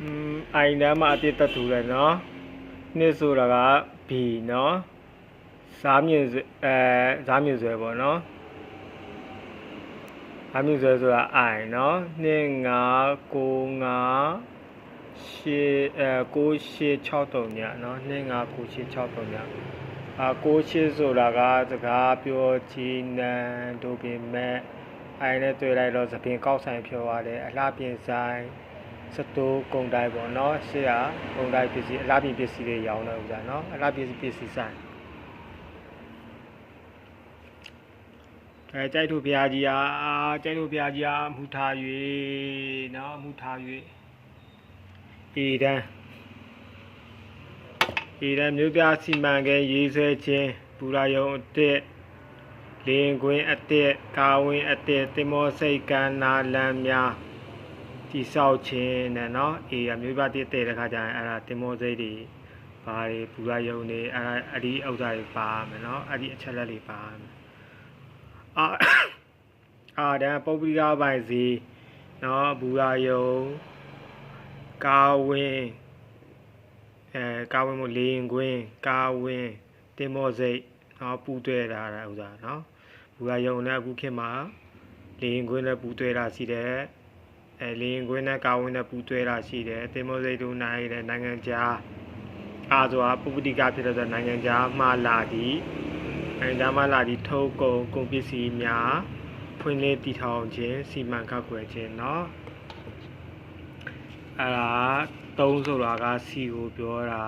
อืมအိုင်တမ်းမှာအတိတ်တက်တူတယ်နော်နှစ်ဆိုတာက B နော်ဇာမြင့်ဆွဲအဲဇာမြင့်ဆွဲပေါ့နော်ဇာမြင့်ဆွဲဆိုတာ I နော်2 5 9 5ရှေအဲ6ရှေ6တုံညနော်2 5 9ရှေ6တုံညအာ6ရှေဆိုတာကစကားပြောချီနန်တို့ပြင်မဲ့အိုင်နဲ့တွေ့လိုက်တော့သပင်ကောက်ဆိုင်ပြောရတယ်အလှပြင်ဆိုင် စတိုးကုံတိုင်းပေါ့နော်ရှေ့ကကုံတိုင်းပစ္စည်းအလှပြင်ပစ္စည်းတွေရောင်းတဲ့ဥစ္စာနော်အလှပြင်ပစ္စည်းဆိုင်အဲကြိုက်ထုတ်ဘုရားကြီးအားအာကြိုက်ထုတ်ဘုရားကြီးအားမူထား၍နော်မူထား၍ဤတန်းဤတန်းမြို့ပြစီမံကိန်းရေးဆွဲခြင်းပူရာယုံအတက်လင်းကွင်းအတက်ကာဝင်းအတက်တင်မောစိတ်ကန်းနာလမ်းများ တိဆောက်ခြင်းနဲ့နော်အေးရမြို့ပြတည်တဲ့ခါကျရင်အဲ့ဒါတင်မောစိတ်တွေဘာတွေပူရာယုံတွေအဲ့ဒါအဲ့ဒီဥစ္စာတွေပါမယ်နော်အဲ့ဒီအချက်လက်တွေပါမယ်အာအာဒါပုပ္ပိကပိုင်စီနော်ဘူရာယုံကာဝင်းအဲကာဝင်းမို့လေရင်ကွင်းကာဝင်းတင်မောစိတ်နော်ပူတွဲတာတဲ့ဥစ္စာနော်ဘူရာယုံနဲ့အခုခေတ်မှာလေရင်ကွင်းနဲ့ပူတွဲတာရှိတယ် အဲလေရင်ကွင်းနဲ့ကာဝင်းနဲ့ပူတွဲတာရှိတယ်တင်မောစိတ်တို့နိုင်တဲ့နိုင်ငံခြားအားဆိုတာပုပ္ပတိကဖြစ်တဲ့ဆိုနိုင်ငံခြားမှာလာသည်နိုင်ငံခြားမှာလာသည်ထုတ်ကုန်ကုန်ပစ္စည်းများဖွင့်လှစ်တည်ထောင်ခြင်းစီမံခန့်ခွဲခြင်းเนาะအဲ့ဒါသုံးဆိုတာကစီကိုပြောတာ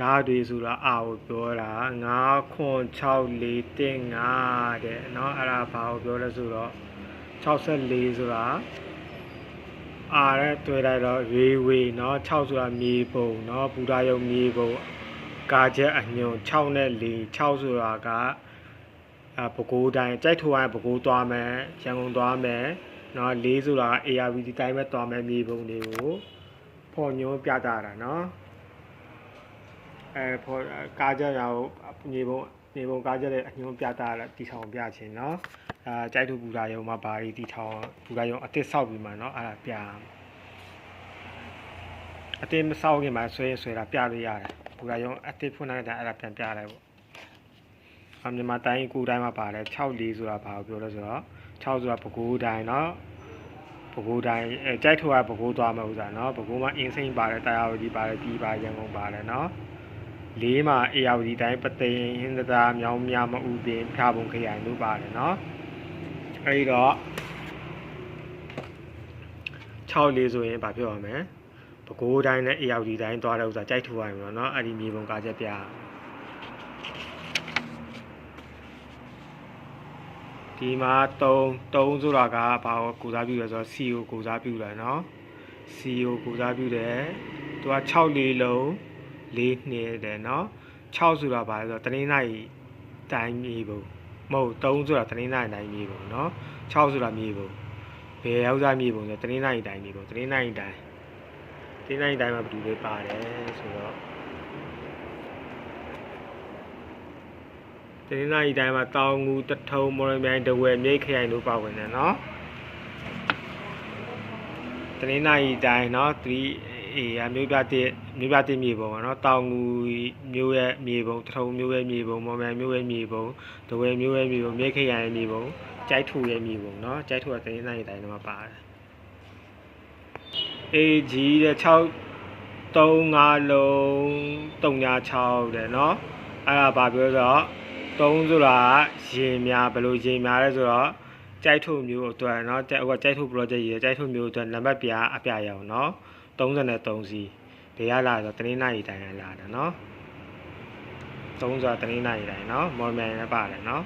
ဓာတ်တွေဆိုတာအာကိုပြောတာ9ခွန်6 4တင်5တဲ့เนาะအဲ့ဒါဘာကိုပြောလဲဆိုတော့64ဆိုတာ အာနဲ့တွေ့လိုက်တော့ရေဝေเนาะ6ဆိုတာမြေပုံเนาะဘူဒါယုံမြေပုံကာချက်အညွန်6နဲ့4 6ဆိုတာကအာပဲခူးတိုင်းကြိုက်ထွားပဲခူးသွားမယ်ရန်ကုန်သွားမယ်เนาะ4ဆိုတာက ARV ဒီတိုင်းပဲသွားမယ်မြေပုံတွေကိုဖော်ညွှန်းပြတာတာเนาะအဲဖော်ကာချက်ရာကိုမြေပုံမြေပုံကာချက်ရဲ့အညွှန်းပြတာတီထောင်ပြခြင်းเนาะ အာကြိုက်ထူဘူဒါယုံမှာဘာတွေတီထောင်ဘူဒါယုံအသစ်ဆောက်ပြီးမှเนาะအဲ့ဒါပြအတင်းမဆောက်ခင်မှာဆွဲရင်ဆွဲတာပြလို့ရတယ်ဘူဒါယုံအသစ်ဖွင့်လိုက်တာအဲ့ဒါပြန်ပြလိုက်ပေါ့အမြန်မာတိုင်းကူတိုင်းမှာပါတယ်6လေးဆိုတာဘာကိုပြောလဲဆိုတော့6ဆိုတာပဲခူးတိုင်းเนาะပဲခူးတိုင်းအဲကြိုက်ထွားပဲခူးသွားမှာဥစားเนาะပဲခူးမှာအင်းစိမ့်ပါတယ်တရားဝတီပါတယ်ပြီးပါရန်ကုန်ပါတယ်เนาะလေးမှာအေယာဝတီတိုင်းပသိမ်ဟင်းသာမြောင်းမြမဥပင်ဖြာပုံခရိုင်တို့ပါတယ်เนาะ အဲဒီတော့6လေးဆိုရင်ဗာပြောရမယ်ပဲခူးတိုင်းနဲ့အေယာဝတီတိုင်းသွားတဲ့ဥစားကြိုက်ထွားရမယ်เนาะအဲ့ဒီမြေပုံကားချက်ပြဒီမှာ3 3ဆိုတာကဘာကိုကိုစားပြုလဲဆိုတော့ C ကိုကိုစားပြုတယ်เนาะ C ကိုကိုစားပြုတယ်သူက6လေးလုံးလေးနှစ်တယ်เนาะ6ဆိုတာဘာလဲဆိုတော့တနင်္လာရီတိုင်းမြေပုံ မဟုတ်3ဆိုတာတနင်္လာရီတိုင်းမြေပုံเนาะ6ဆိုတာမြေပုံဘယ်ရောက်စားမြေပုံဆိုတနင်္လာရီတိုင်းမြေပုံတနင်္လာရီတိုင်းတနင်္လာရီတိုင်းမှာဘယ်သူတွေပါတယ်ဆိုတော့တနင်္လာရီတိုင်းမှာတောင်ငူတထုံမော်ရမြိုင်တဝယ်မြိတ်ခရိုင်တို့ပါဝင်တယ်เนาะတနင်္လာရီတိုင်းเนาะ3 အေးအမျိုးပြတဲ့မျိုးပြတဲ့မြေပုံပေါ့နော်တောင်ငူမျိုးရဲ့မြေပုံတထုံမျိုးရဲ့မြေပုံမော်မြိုင်မျိုးရဲ့မြေပုံတဝယ်မျိုးရဲ့မြေပုံမြိတ်ခရိုင်ရဲ့မြေပုံကြိုက်ထူရဲ့မြေပုံနော်ကြိုက်ထူကတနင်္လာရီတိုင်းမှာပါတယ် AG တဲ့6 3 5လုံး396တဲ့နော်အဲ့ဒါဘာပြောဆိုတော့3ဆိုတာရင်များဘယ်လိုရင်များလဲဆိုတော့ကြိုက်ထုမျိုးအတွက်เนาะကြိုက်ဟိုကကြိုက်ထု project ရေးကြိုက်ထုမျိုးအတွက်နံပါတ်ပြအပြရအောင်เนาะ 33စီဒီရလာဆိုတနင်္လာရီတိုင်းလာတာเนาะ3ဆိုတာတနင်္လာရီတိုင်းเนาะမော်မြန်လည်းပါတယ်เนาะ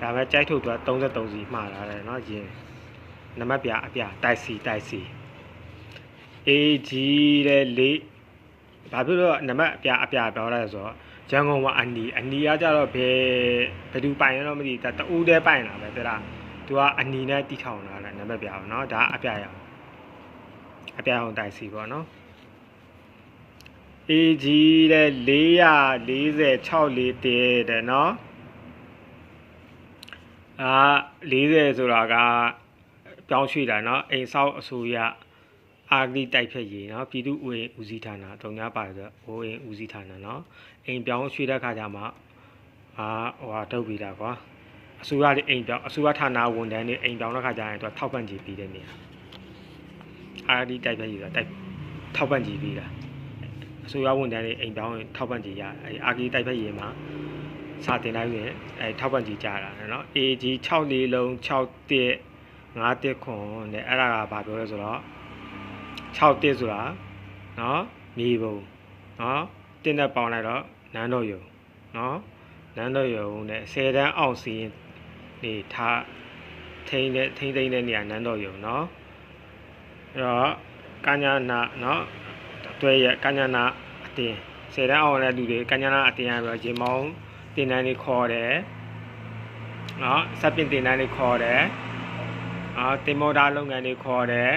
ဒါပဲကြိုက်ထုအတွက်33စီမှားလာတယ်เนาะရင်နံပါတ်ပြအပြတိုက်စီတိုက်စီ AG တဲ့လေးဘာဖြစ်လို့နံပါတ်အပြအပြပြောရလဲဆိုတော့ရန်ကုန်မှာအနီအနီကကြတော့ဘယ်ဘယ်သူပိုင်ရတော့မသိဘူးဒါတူးတဲပိုင်လာပဲတဲ့လားသူကအနီနဲ့တီထောင်လာတယ်နံပါတ်ပြအောင်เนาะဒါအပြရအောင် အပြအောင်တိုက်စီပေါ့เนาะ AG တဲ့446လေးတည်းတဲ့เนาะအာ40ဆိုတာကပြောင်းရွှေ့တာเนาะအိမ်ဆောက်အစိုးရ အာဂတိတိုက်ဖြတ်ရေးเนาะပြည်သူ့ဥယျာဉ်ဦးစီးဌာနတုံညာပါတယ်ဆိုတော့ဥယျာဉ်ဦးစီးဌာနเนาะအိမ်ပြောင်းရွှေ့တဲ့ခါကျမှအာဟိုဟာတုတ်ပြီးတာကွာအစိုးရတွေအိမ်ပြောင်းအစိုးရဌာနဝန်ထမ်းတွေအိမ်ပြောင်းတဲ့ခါကျရင်သူကထောက်ပံ့ကြေးပြီးတဲ့နေရာ RD တိုက်ပဲယူတာတိုက်ထောက်ပံ့ကြည့်ပြီးတာအစိုးရဝန်ထမ်းတွေအိမ်ပေါင်းထောက်ပံ့ကြည့်ရအဲ RD တိုက်ပဲယူမှာစာတင်လိုက်ရင်အဲထောက်ပံ့ကြည့်ကြတာနော် AG 64လုံး6တက်5တက်ခွန်နဲ့အဲ့ဒါကဘာပြောလဲဆိုတော့6တက်ဆိုတာနော်မြေပုံနော်တင်းနဲ့ပေါင်းလိုက်တော့နန်းတော်ယုံနော်နန်းတော်ယုံနဲ့10တန်းအောင်စီရင်နေထားထိန်းတဲ့ထိန်းသိမ်းတဲ့နေရာနန်းတော်ယုံနော် တော့ကညာနာနော်တွဲရကညာနာအတင်းဆယ်တန်းအောင်တဲ့လူတွေကညာနာအတင်းရပြီးတော့ရေမောင်းတင်တန်းလေးခေါ်တယ်နော်စပ်ပင်တင်တန်းလေးခေါ်တယ်အာတင်မောဒါလုပ်ငန်းလေးခေါ်တယ်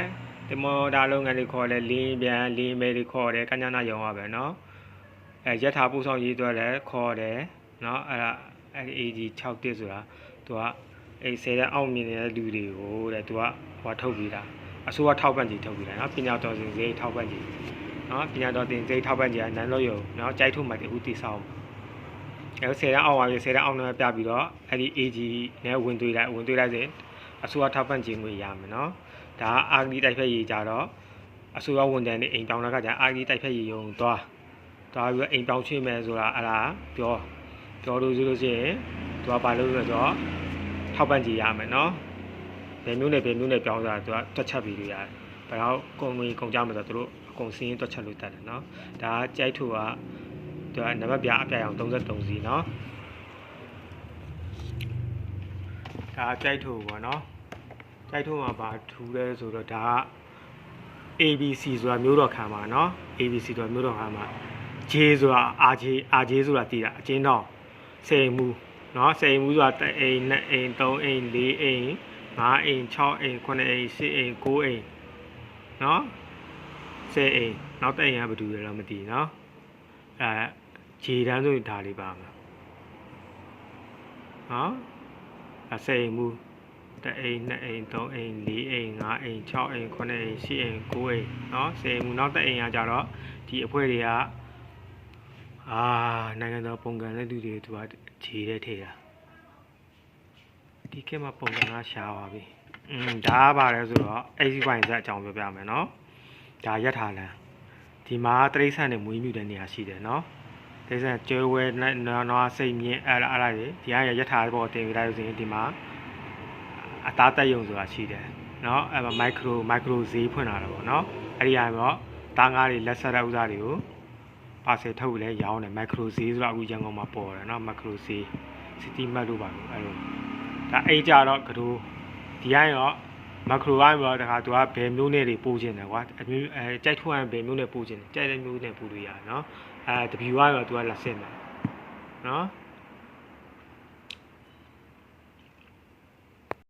တင်မောဒါလုပ်ငန်းလေးခေါ်တယ်လင်းပြန်လင်းမဲလေးခေါ်တယ်ကညာနာရုံရပဲနော်အဲရထားပို့ဆောင်ရေးအတွက်လည်းခေါ်တယ်နော်အဲ့ဒါ AG 6တက်ဆိုတာသူကအဲဆယ်တန်းအောင်မြင်တဲ့လူတွေကိုတဲ့သူကဟောထုတ်ပြီးတာ အစိုးရထောက်ပံ့ကြေးထုတ်ပြီးတာနော်ပညာတော်သင်ကြေးထောက်ပံ့ကြေးနော်ပညာတော်သင်ကြေးထောက်ပံ့ကြေးကနန်းလို့ရုံနော်ကြိုက်ထုတ်မှတည်းဦးတည်ဆောင်အဲဆယ်တန်းအောင်ပါပြီဆယ်တန်းအောင်တော့ပြပြီးတော့အဲ့ဒီ AG နဲ့ဝင်သွေးလိုက်ဝင်သွေးလိုက်စေအစိုးရထောက်ပံ့ကြေးငွေရမယ်နော်ဒါအာဂရီတိုက်ဖက်ရေးကြတော့အစိုးရဝန်ထမ်းတွေအိမ်တောင်းတဲ့ခါကျအာဂရီတိုက်ဖက်ရေးရုံသွားသွားပြီးတော့အိမ်တောင်းချင်းမယ်ဆိုတာအလားပြောပြောလို့ဆိုလို့ရှိရင်သူကဘာလို့လဲဆိုတော့ထောက်ပံ့ကြေးရမယ်နော် ယ်မျိုးနဲ့ဘယ်မျိုးနဲ့ပြောင်းစားသူကတွက်ချက်ပြီးတွေရတယ်ဘယ်တော့ကုန်ဝင်ကုန်ကြမှာဆိုတော့သူတို့အကုန်စင်းရင်တွက်ချက်လို့တတ်တယ်နော်ဒါကကြိုက်ထုတ်ကသူကနံပါတ်ပြအပြအောင်33စီနော်ဒါကကြိုက်ထုတ်ပေါ့နော်ကြိုက်ထုတ်မှာပါထူလဲဆိုတော့ဒါက ABC ဆိုတာမျိုးတော်ခံပါနော် ABC ဆိုတာမျိုးတော်ခံပါ J ဆိုတာ RJ RJ ဆိုတာတည်တာအချင်းတော့စေမှုနော်စေမှုဆိုတာတအိမ်နဲ့အိမ်၃အိမ်၄အိမ် 5အိမ်6အိမ်9အိမ်10အိမ်9အိမ်เนาะ10အိမ်နောက်တစ်အိမ်ကဘာတူလဲတော့မသိเนาะအဲ J တန်းဆိုရင်ဒါလေးပါမှာเนาะအဲစေမူ တအိမ်2အိမ်3အိမ်4အိမ်5အိမ်6အိမ်9အိမ်10အိမ်9အိမ်เนาะ10အိမ်မူနောက်တအိမ်ကကြတော့ဒီအဖွဲ့တွေကအာနိုင်ငံတော်ပုံကန်တဲ့လူတွေသူကခြေတဲ့ထေတာ ဒီခေတ်မှာပုံကန်ကရှားပါပြီอืมဒါကပါလဲဆိုတော့ AC ပိုင်းဆက်အကြောင်းပြောပြမယ်เนาะဒါရက်ထားလန်ဒီမှာတရိတ်ဆန်နဲ့မွေးမြူတဲ့နေရာရှိတယ်เนาะတရိတ်ဆန်ကျွဲဝဲနော်နော်စိတ်မြင့်အဲ့ဒါအဲ့ဒါတွေဒီကရက်ထားပေါ်တင်ပြလိုက်လို့ဆိုရင်ဒီမှာ အသားတက်ယုံဆိုတာရှိတယ်เนาะအဲ့မှာ micro micro ဈေးဖွင့်လာတာပေါ့เนาะအဲ့ဒီဟာတော့တားငါးတွေလက်ဆက်တဲ့ဥစားတွေကိုပါဆယ်ထုတ်လဲရောင်းတယ် micro ဈေးဆိုတာအခုရန်ကုန်မှာပေါ်တယ်เนาะ micro ဈေး city mart လို့ပါလို့အဲ့လို ဒါအဲ့ကြတော့ကတို့ဒီအိုင်းတော့မက်ခရိုအိုင်းတော့တခါသူကဘယ်မျိုးနဲ့တွေပို့ခြင်းတယ်ကွာအမျိုးအဲကြိုက်ထွန်းအိုင်းဘယ်မျိုးနဲ့ပို့ခြင်းတယ်ကြိုက်တဲ့မျိုးနဲ့ပို့လို့ရတယ်နော်အဲ WI တော့သူကလက်ဆင့်တယ်နော်